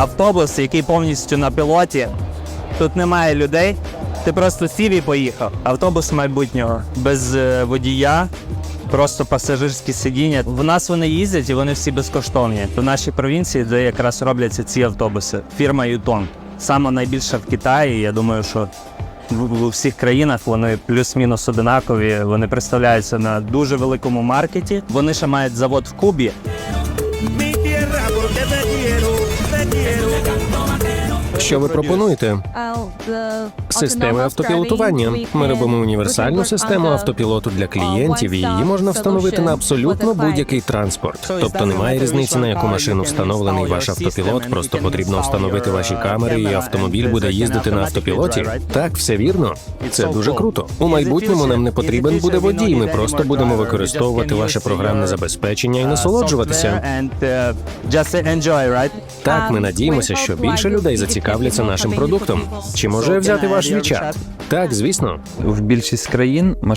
автобус, який повністю на пілоті. Тут немає людей. Ти просто сів і поїхав. Автобус майбутнього без е, водія, просто пасажирські сидіння. В нас вони їздять і вони всі безкоштовні. В нашій провінції, де якраз робляться ці автобуси. Фірма Ютон. Саме найбільша в Китаї. Я думаю, що в, всіх країнах вони плюс-мінус одинакові. Вони представляються на дуже великому маркеті. Вони ще мають завод в Кубі. Що ви пропонуєте? Системи автопілотування. Ми робимо універсальну систему автопілоту для клієнтів, і її можна встановити на абсолютно будь-який транспорт. Тобто немає різниці на яку машину встановлений ваш автопілот. Просто потрібно встановити ваші камери, і автомобіль буде їздити на автопілоті. Так, все вірно. Це дуже круто. У майбутньому нам не потрібен буде водій. Ми просто будемо використовувати ваше програмне забезпечення і насолоджуватися. Так, ми надіємося, що більше людей зацікавляться нашим продуктом. Чи може я взяти ваш WeChat? Так, звісно. В більшість країн